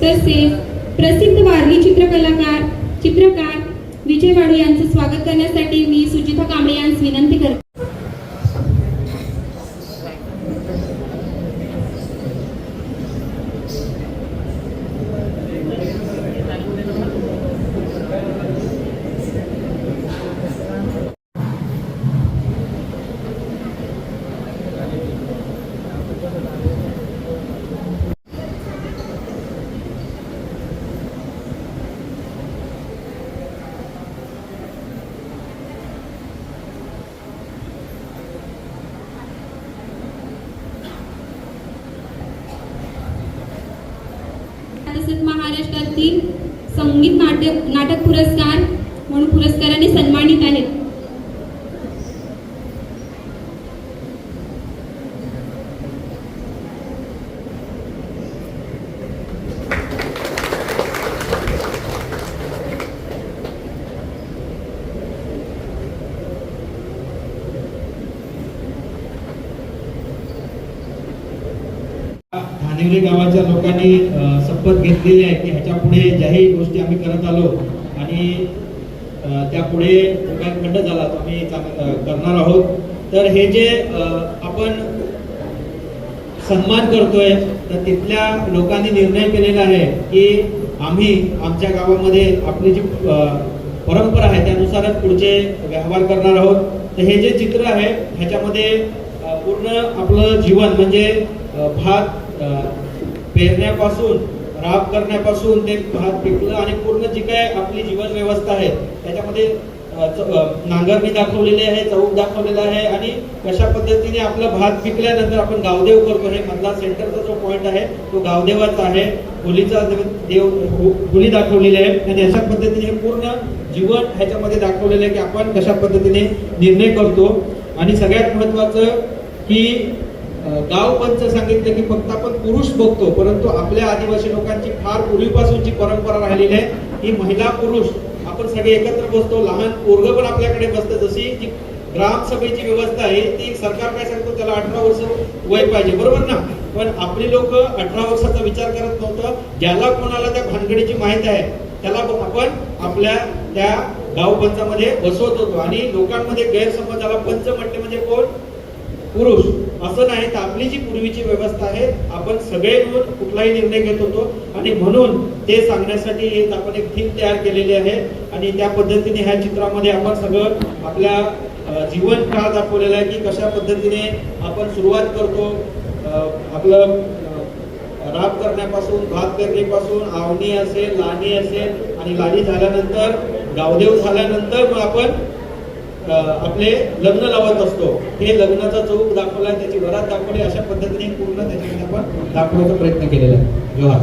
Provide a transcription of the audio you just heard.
तसेच प्रसिद्ध वारली चित्रकलाकार चित्रकार विजय वाडू यांचं स्वागत करण्यासाठी मी सुजिता कांबळे यांस विनंती करते तसेच महाराष्ट्रातील संगीत नाटक नाटक पुरस्कार म्हणून पुरस्काराने सन्मानित आहेत. धानिवली गावाच्या लोकांनी शपथ घेतलेली आहे की ह्याच्या पुढे ज्याही गोष्टी आम्ही करत आलो आणि त्यापुढे त्या पुढे जो काही खंड झाला तो आम्ही करणार आहोत. तर हे जे आपण सन्मान करतोय तर तिथल्या लोकांनी निर्णय केलेला आहे की आम्ही आमच्या गावामध्ये आपली जी परंपरा आहे त्यानुसारच पुढचे व्यवहार करणार आहोत. तर हे जे चित्र आहे ह्याच्यामध्ये पूर्ण आपलं जीवन म्हणजे भात पेरण्यापासून राब करण्यापासून ते भात पिकलं आणि पूर्ण जी काय आपली जीवन व्यवस्था आहे त्याच्यामध्ये च- नांगरणी दाखवलेली आहे चौक दाखवलेला आहे आणि कशा पद्धतीने आपलं भात पिकल्यानंतर आपण गावदेव करतो हे मधला सेंटरचा जो पॉईंट आहे तो गावदेवाचा आहे होलीचा देव हो- होली दाखवलेली आहे आणि अशा पद्धतीने हे पूर्ण जीवन ह्याच्यामध्ये दाखवलेलं आहे की आपण कशा पद्धतीने निर्णय करतो. आणि सगळ्यात महत्वाचं की गाव पंच सांगितलं की फक्त आपण पुरुष बघतो परंतु आपल्या आदिवासी लोकांची फार पूर्वीपासूनची परंपरा राहिलेली आहे की महिला पुरुष आपण सगळे एकत्र बसतो लहान पोरग पण आपल्याकडे बसतं. जशी जी ग्रामसभेची व्यवस्था आहे ती सरकार काय सांगतो त्याला अठरा वर्ष वय पाहिजे. बरोबर ना? पण आपली लोक अठरा वर्षाचा विचार करत नव्हतं. ज्याला कोणाला त्या भानगडीची माहिती आहे त्याला आपण आपल्या त्या गाव पंचामध्ये बसवत होतो. आणि लोकांमध्ये गैरसमज झाला. पंच म्हटले म्हणजे कोण? पुरुष असं नाही तर आपली जी पूर्वीची व्यवस्था आहे आपण सगळे मिळून कुठलाही निर्णय घेत होतो. आणि म्हणून ते सांगण्यासाठी एक आपण एक थीम तयार केलेली आहे. आणि त्या पद्धतीने ह्या चित्रामध्ये आपण सगळं आपल्या जीवन काळ दाखवलेला आहे की कशा पद्धतीने आपण सुरुवात करतो. आपलं राब करण्यापासून भात पेरणीपासून आवणी असेल लाणी असेल आणि लाणी झाल्यानंतर गावदेव झाल्यानंतर मग आपण आपले लग्न लावत असतो. हे लग्नाचा चौक दाखवला त्याची वरात दाखवली अशा पद्धतीने पूर्ण त्याच्यामध्ये आपण दाखवण्याचा प्रयत्न केलेला आहे. जोहार